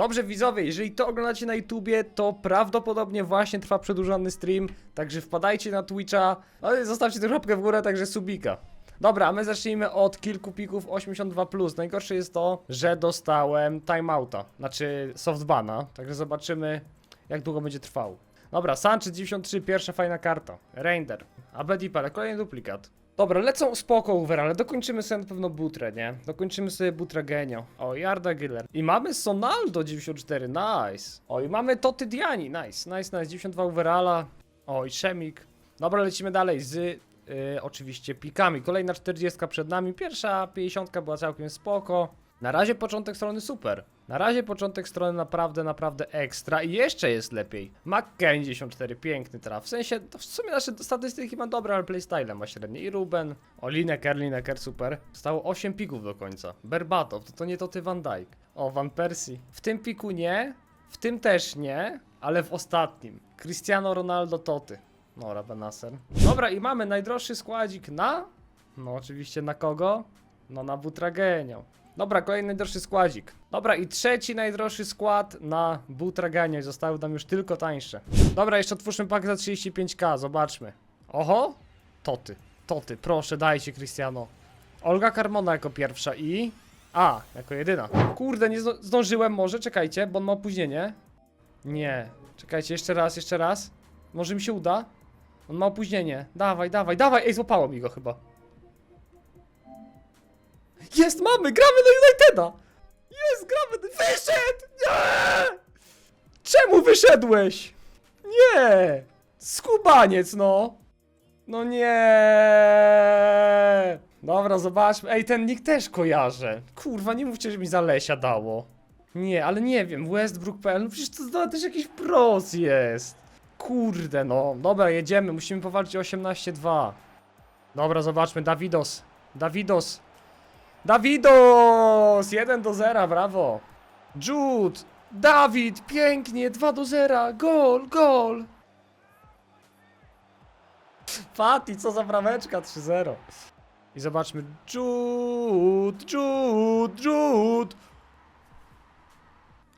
Dobrze widzowie, jeżeli to oglądacie na YouTubie, to prawdopodobnie właśnie trwa przedłużony stream, także wpadajcie na Twitcha, no i zostawcie tę łapkę w górę, także subika. Dobra, a my zacznijmy od kilku pików 82+. Najgorsze jest to, że dostałem timeouta, znaczy softbana, także zobaczymy jak długo będzie trwał. Dobra, Sanchez 93, pierwsza fajna karta. Reinder, Abedipele, kolejny duplikat. Dobra, lecą spoko over, ale dokończymy sobie na pewno butrę, nie? Dokończymy sobie butrę genio. O, Jarda Giller. I mamy Sonaldo 94, nice. O, i mamy Toty Diani, nice, nice, nice. 92 overalla. O, i Szemik. Dobra, lecimy dalej z y, oczywiście pikami. Kolejna 40 przed nami. Pierwsza 50 była całkiem spoko. Na razie początek strony super. Na razie początek strony naprawdę, naprawdę ekstra i jeszcze jest lepiej. McCain 94, piękny traf. W sensie, to w sumie nasze statystyki ma dobre, ale playstyle ma średnie. I Ruben, o Lineker, super. Stało 8 pików do końca. Berbatow, to, to nie to ty Van Dijk. O, Van Persie. W tym piku nie, w tym też nie, ale w ostatnim. Cristiano Ronaldo Toty. No, Rabenaser. Dobra, i mamy najdroższy składzik na... No, oczywiście na kogo? No, na Butragenio. Dobra, kolejny najdroższy składzik. Dobra, i trzeci najdroższy skład na Butragenio. Zostały nam już tylko tańsze. Dobra, jeszcze otwórzmy pak za 35k, zobaczmy. Oho! Toty, toty, proszę, dajcie, Cristiano. Olga Carmona jako pierwsza i... A, jako jedyna. Kurde, nie zdążyłem może, czekajcie, bo on ma opóźnienie. Nie, czekajcie, jeszcze raz, jeszcze raz. Może mi się uda? On ma opóźnienie. Dawaj, dawaj, dawaj! Ej, złapało mi go chyba. Jest, mamy! Gramy do Uniteda! Jest, gramy! Wyszedł! Nie! Czemu wyszedłeś? Nie! Skubaniec, no! No nie! Dobra, zobaczmy. Ej, ten nick też kojarzę. Kurwa, nie mówcie, że mi za Lesia dało. Nie, ale nie wiem, Westbrook.pl, no przecież to, też jakiś pros jest. Kurde, no. Dobra, jedziemy, musimy powalczyć 18-2. Dobra, zobaczmy, Dawidos. Dawidos. Dawidos! 1 do 0, brawo. Jude! Dawid! Pięknie! 2 do 0! Gol! Gol! Fati, co za brameczka 3-0. I zobaczmy. Jude! Jude! Jude!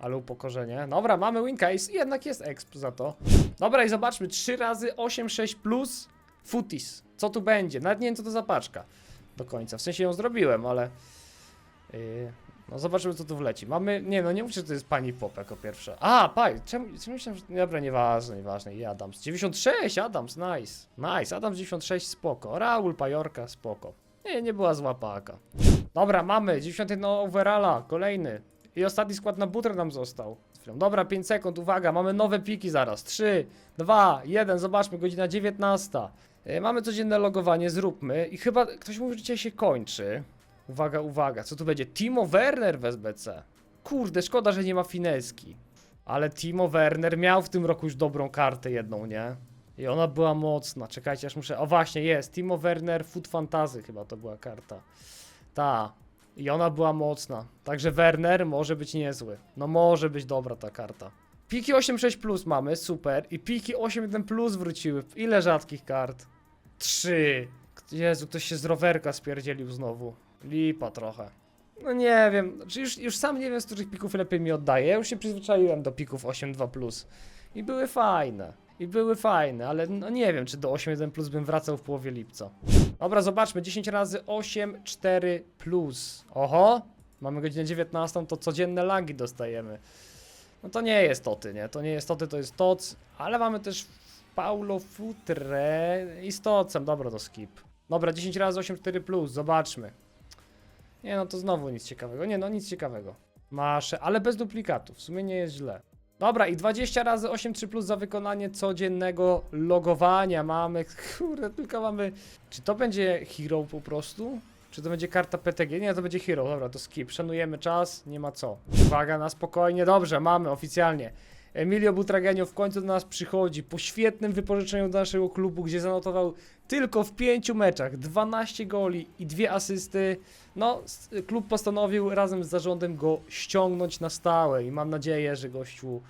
Ale upokorzenie. Dobra, mamy win case. Jednak jest exp za to. Dobra, i zobaczmy. 3 razy 8-6 plus footies. Co tu będzie? Nawet nie wiem, co to za paczka do końca. W sensie ją zrobiłem, ale. Yy, no zobaczymy, co tu wleci. Mamy. Nie, no nie mówcie, że to jest pani Pop jako pierwsza. A, paj, czemu, czemu myślałem, że. Dobra, nieważne, nieważne. I Adams. 96, Adams, nice. Nice, Adams 96, spoko. Raul, Pajorka, spoko. Nie, nie była zła paka. Dobra, mamy 91 overalla, kolejny. I ostatni skład na butrę nam został. Dobra, 5 sekund, uwaga, mamy nowe piki zaraz. 3, 2, 1, zobaczmy, godzina 19. E, Mamy codzienne logowanie, zróbmy. I chyba ktoś mówi, że dzisiaj się kończy. Uwaga, uwaga, co tu będzie? Timo Werner w SBC. Kurde, szkoda, że nie ma Fineski. Ale Timo Werner miał w tym roku już dobrą kartę jedną, nie? I ona była mocna. Czekajcie, aż muszę. O właśnie, jest. Timo Werner Food Fantasy chyba to była karta. Ta. I ona była mocna. Także Werner może być niezły. No może być dobra ta karta. Piki 8.6 plus mamy, super. I piki 8.1 plus wróciły. Ile rzadkich kart? Trzy. Jezu, ktoś się z rowerka spierdzielił znowu. Lipa trochę. No nie wiem, znaczy już, już sam nie wiem, z których pików lepiej mi oddaje. Ja już się przyzwyczaiłem do pików 8.2 plus. I były fajne. I były fajne, ale no nie wiem, czy do 8.1 plus bym wracał w połowie lipca. Dobra, zobaczmy. 10 razy 8, 4 plus. Oho, mamy godzinę 19, to codzienne lagi dostajemy. No to nie jest toty, nie? To nie jest toty, to jest toc, ale mamy też Paulo Futre i z tocem. Dobra, to skip. Dobra, 10 razy 8, 4 plus, zobaczmy. Nie, no to znowu nic ciekawego. Nie, no nic ciekawego. Masze, ale bez duplikatów. W sumie nie jest źle. Dobra, i 20 razy 8 3 plus za wykonanie codziennego logowania mamy. Kurde, tylko mamy. Czy to będzie hero po prostu? Czy to będzie karta PTG? Nie, to będzie hero. Dobra, to skip. Szanujemy czas, nie ma co. Uwaga, na spokojnie. Dobrze, mamy oficjalnie. Emilio Butragenio w końcu do nas przychodzi po świetnym wypożyczeniu do naszego klubu, gdzie zanotował tylko w 5 meczach 12 goli i 2 asysty. No, klub postanowił razem z zarządem go ściągnąć na stałe i mam nadzieję, że gościu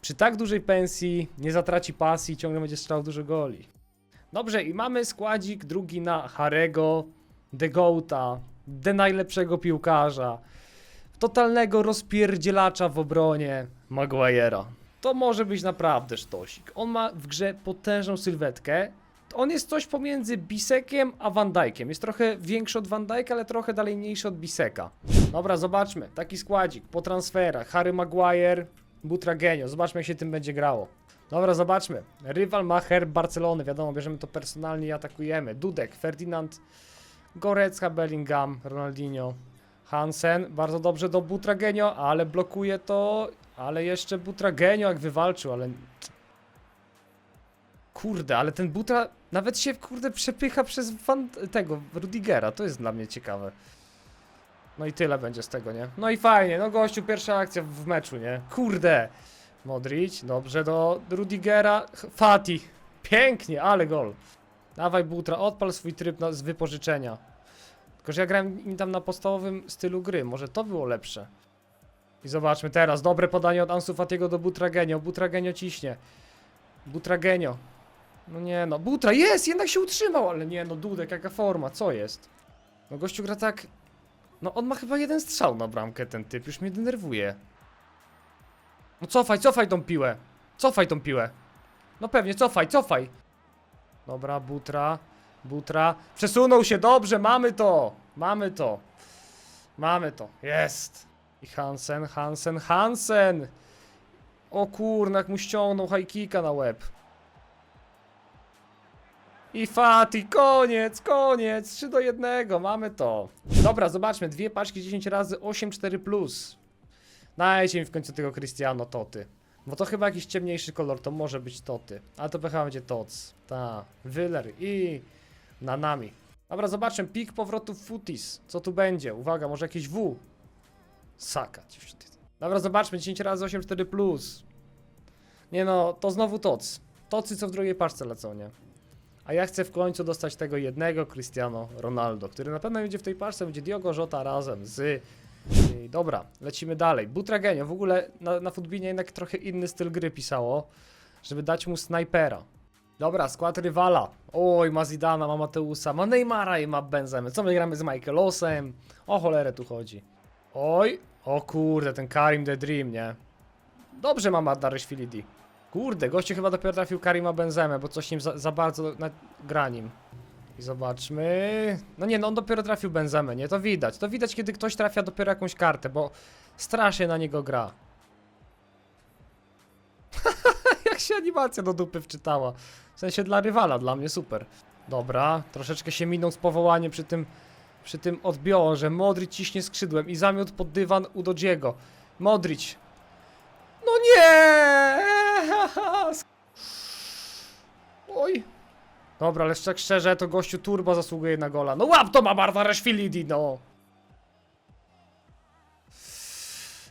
przy tak dużej pensji nie zatraci pasji i ciągle będzie strzelał dużo goli. Dobrze, i mamy składzik drugi na Harego, The Goata, The najlepszego piłkarza. totalnego rozpierdzielacza w obronie Maguire'a. To może być naprawdę sztosik. On ma w grze potężną sylwetkę. On jest coś pomiędzy Bisekiem a Van Dijkiem. Jest trochę większy od Van Dijka, ale trochę dalej mniejszy od Biseka. Dobra, zobaczmy. Taki składzik po transferach. Harry Maguire, Butragenio. Zobaczmy, jak się tym będzie grało. Dobra, zobaczmy. Rywal ma herb Barcelony. Wiadomo, bierzemy to personalnie i atakujemy. Dudek, Ferdinand, Gorecka, Bellingham, Ronaldinho, Hansen. Bardzo dobrze do Butragenio, ale blokuje to. Ale jeszcze Butragenio jak wywalczył, ale... Kurde, ale ten Butra nawet się, kurde, przepycha przez Van... tego, Rudigera. To jest dla mnie ciekawe. No i tyle będzie z tego, nie? No i fajnie, no gościu, pierwsza akcja w meczu, nie? Kurde! Modric, dobrze do Rudigera. Fati, pięknie, ale gol. Dawaj Butra, odpal swój tryb na, z wypożyczenia. Tylko, że ja grałem im tam na podstawowym stylu gry, może to było lepsze. I zobaczmy teraz, dobre podanie od Ansu Fatiego do Butragenio. Butragenio ciśnie. Butragenio. No nie no, Butra, jest, jednak się utrzymał, ale nie no, Dudek, jaka forma, co jest? No gościu gra tak... No on ma chyba jeden strzał na bramkę, ten typ, już mnie denerwuje. No cofaj, cofaj tą piłę. Cofaj tą piłę. No pewnie, cofaj, cofaj. Dobra, Butra. Butra. Przesunął się, dobrze, mamy to. Mamy to. Mamy to. Jest. I Hansen, Hansen, Hansen. O kurna, jak mu ściągnął hajkika na łeb. I Fati, koniec, koniec, 3 do 1, mamy to. Dobra, zobaczmy, dwie paczki 10 razy 8-4+. Plus. Dajcie mi w końcu tego Cristiano Toty. Bo to chyba jakiś ciemniejszy kolor, to może być Toty. Ale to chyba będzie Tots. Ta, Wyler i Nanami. Dobra, zobaczmy, pik powrotu Futis. Co tu będzie? Uwaga, może jakieś W. Saka. Dobra, zobaczmy, 10 razy 8-4+. Plus. Nie no, to znowu Tots. Tocy co w drugiej paczce lecą, nie? A ja chcę w końcu dostać tego jednego Cristiano Ronaldo, który na pewno będzie w tej paczce, będzie Diogo Jota razem z... Dobra, lecimy dalej. Butragenio, w ogóle na, na Footbinie jednak trochę inny styl gry pisało, żeby dać mu snajpera. Dobra, skład rywala. Oj, ma Zidana, ma Mateusa, ma Neymara i ma Benzemy. Co my gramy z Michaelosem? O cholerę tu chodzi. Oj, o kurde, ten Karim the Dream, nie? Dobrze ma Madarishvili. Kurde, goście chyba dopiero trafił Karima Benzemę, bo coś nim za, za bardzo na, gra nim. I zobaczmy. No nie, no on dopiero trafił Benzemę, nie? To widać. To widać, kiedy ktoś trafia dopiero jakąś kartę, bo strasznie na niego gra. Jak się animacja do dupy wczytała. W sensie dla rywala, dla mnie super. Dobra, troszeczkę się minął z powołaniem przy tym, przy tym odbiorze. Modric ciśnie skrzydłem i zamiot pod dywan Udodziego. Modric. No nie! Oj. Dobra, ale tak szczerze, to gościu turbo zasługuje na gola. No łap to ma Marta Rashfilidi, no!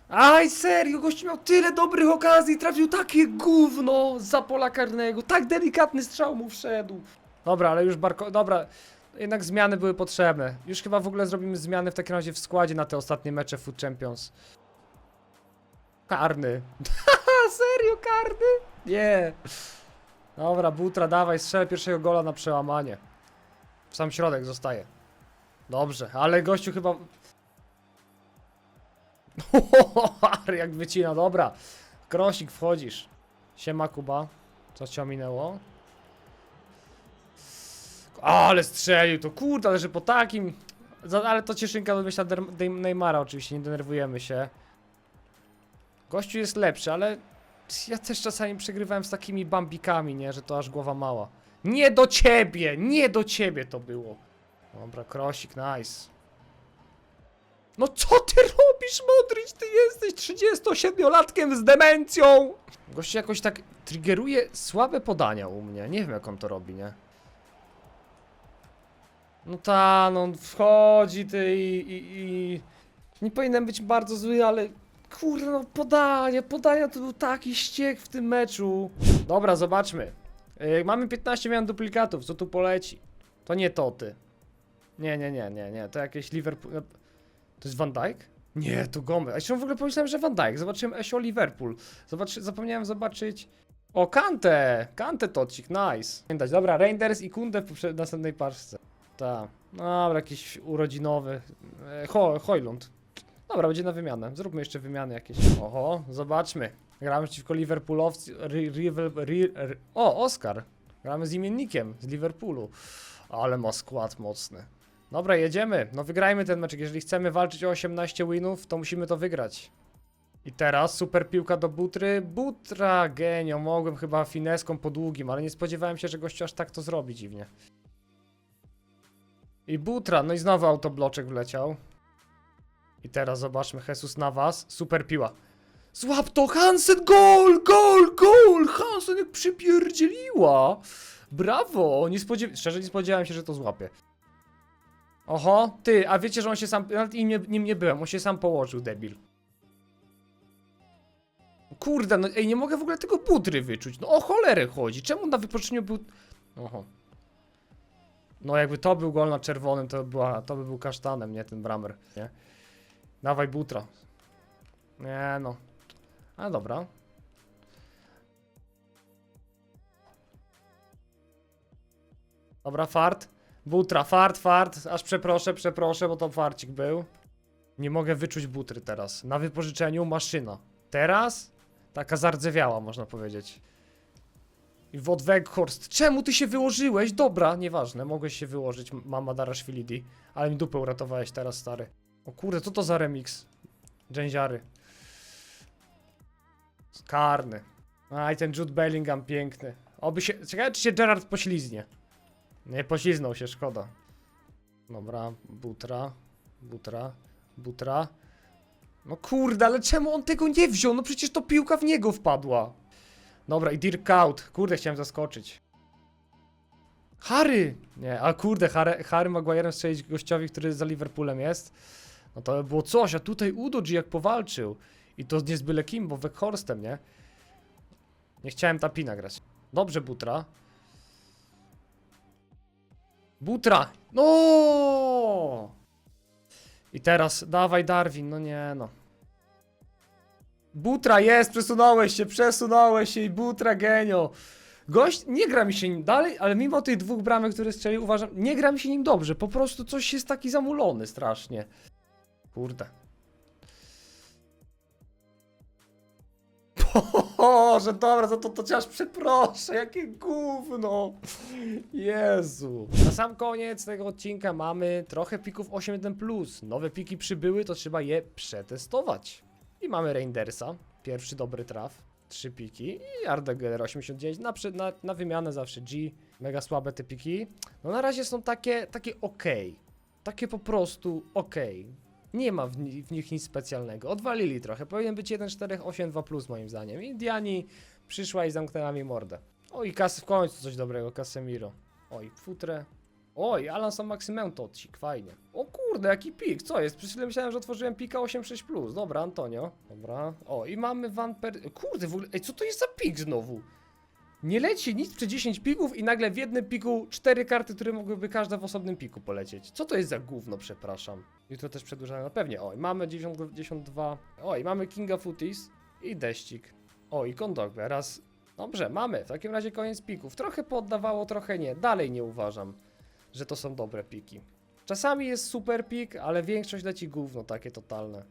Aj, serio, gościu miał tyle dobrych okazji, trafił takie gówno za pola karnego, tak delikatny strzał mu wszedł. Dobra, ale już Barko... Dobra, jednak zmiany były potrzebne. Już chyba w ogóle zrobimy zmiany w takim razie w składzie na te ostatnie mecze Food Champions. Karny. serio, karny? Nie. Dobra, Butra, dawaj, strzel pierwszego gola na przełamanie. W sam środek zostaje. Dobrze, ale gościu chyba... jak wycina, dobra. Krosik, wchodzisz. Siema, Kuba. Co cię minęło? Ale strzelił to, kurde, ale że po takim... Ale to cieszynka do myśla Neymara oczywiście, nie denerwujemy się. Gościu jest lepszy, ale ja też czasami przegrywałem z takimi bambikami, nie, że to aż głowa mała. Nie do ciebie, nie do ciebie to było. Dobra, krosik, nice. No co ty robisz, Modric? Ty jesteś 37-latkiem z demencją! Gościu jakoś tak triggeruje słabe podania u mnie. Nie wiem, jak on to robi, nie? No ta, no wchodzi ty i, i, i... Nie powinienem być bardzo zły, ale Kurde, no podania, podania to był taki ściek w tym meczu. Dobra, zobaczmy. Yy, mamy 15 mian duplikatów, co tu poleci? To nie Toty. Nie, nie, nie, nie, nie, to jakieś Liverpool. no, To jest Van Dijk? Nie, to Gomez. A w ogóle pomyślałem, że Van Dijk. Zobaczyłem Esio Liverpool. Zobacz, zapomniałem zobaczyć. O, Kante! Kante tocik, nice. Pamiętać, dobra, Reinders i Kunde w następnej paczce. Tak. Dobra, jakiś urodzinowy. E, Ho. Dobra, będzie na wymianę. Zróbmy jeszcze wymiany jakieś. Oho, zobaczmy. Gramy przeciwko Liverpoolowcy. Ri, rival, ri, ri, o, Oscar. Gramy z imiennikiem z Liverpoolu. Ale ma skład mocny. Dobra, jedziemy. No wygrajmy ten mecz. Jeżeli chcemy walczyć o 18 winów, to musimy to wygrać. I teraz super piłka do Butry. Butra, genio. Mogłem chyba fineską po długim, ale nie spodziewałem się, że gościu aż tak to zrobi dziwnie. I Butra, no i znowu autobloczek wleciał. I teraz zobaczmy Jesus Navas. Super piła. Złap to, Hansen, gol, gol, gol! Hansen jak przypierdzieliła! Brawo! Nie. Szczerze nie spodziewałem się, że to złapie. Oho, ty, a wiecie, że on się sam... Nawet nim nie, nim nie byłem, on się sam położył, debil. Kurde, no ej, nie mogę w ogóle tego butry wyczuć. No o cholerę chodzi. Czemu na wypoczynku był... Oho. No jakby to był gol na czerwonym, to, była, to by był kasztanem, nie ten bramer, nie? Dawaj butra. Nie no. Ale dobra. Dobra, fart. Butra, fart, fart. Aż przeproszę, przeproszę, bo to farcik był. Nie mogę wyczuć butry teraz. Na wypożyczeniu maszyna. Teraz? Taka zardzewiała, można powiedzieć. I Wod Weghorst. Czemu ty się wyłożyłeś? Dobra, nieważne, mogłeś się wyłożyć, mama Daraszwilidi. Ale mi dupę uratowałeś teraz, stary. O kurde, co to za remix? Dżęziary. Karny. A i ten Jude Bellingham piękny. Oby się. Ciekawe, czy się Gerard pośliznie. Nie pośliznął się, szkoda. Dobra, butra, butra, butra. No kurde, ale czemu on tego nie wziął? No przecież to piłka w niego wpadła. Dobra, i Dirk out. Kurde, chciałem zaskoczyć. Harry! Nie, a kurde, Harry, Harry Maguire'em strzelić gościowi, który za Liverpoolem jest. No to by było coś, a tutaj Udoji jak powalczył. I to z byle kim, bo Weghorsten, nie? Nie chciałem tapina grać. Dobrze, Butra. Butra! No! I teraz, dawaj Darwin, no nie no. Butra jest, przesunąłeś się, przesunąłeś się i Butra genio. Gość nie gra mi się nim dalej, ale mimo tych dwóch bramek, które strzelił, uważam, nie gra mi się nim dobrze. Po prostu coś jest taki zamulony strasznie. Kurde. Boże, dobra, za to, to cię aż przeproszę, jakie gówno. Jezu. Na sam koniec tego odcinka mamy trochę pików 8.1+. Nowe piki przybyły, to trzeba je przetestować. I mamy Reindersa, pierwszy dobry traf, trzy piki i Ardegeller 89 na, na, na wymianę zawsze G. Mega słabe te piki. No na razie są takie, takie ok. Takie po prostu ok. Nie ma w, ni- w nich nic specjalnego. Odwalili trochę. Powinien być 1.4.8.2 plus moim zdaniem. Indiani przyszła i zamknęła mi mordę. O i kas w końcu coś dobrego, Casemiro. Oj, futre. Oj, Alan Sam Maksymę Tocik, fajnie. O kurde, jaki pik, co jest? Przecież myślałem, że otworzyłem pika 8.6+. plus. Dobra, Antonio. Dobra. O, i mamy Van Per... Kurde, w ogóle, ej, co to jest za pik znowu? Nie leci nic przy 10 pików i nagle w jednym piku 4 karty, które mogłyby każda w osobnym piku polecieć. Co to jest za gówno, przepraszam. Jutro też przedłużamy, no pewnie. Oj, mamy 92. Oj, mamy Kinga Footies i Deścik. O, i. Raz. Dobrze, mamy. W takim razie koniec pików. Trochę poddawało, trochę nie. Dalej nie uważam, że to są dobre piki. Czasami jest super pik, ale większość leci gówno takie totalne.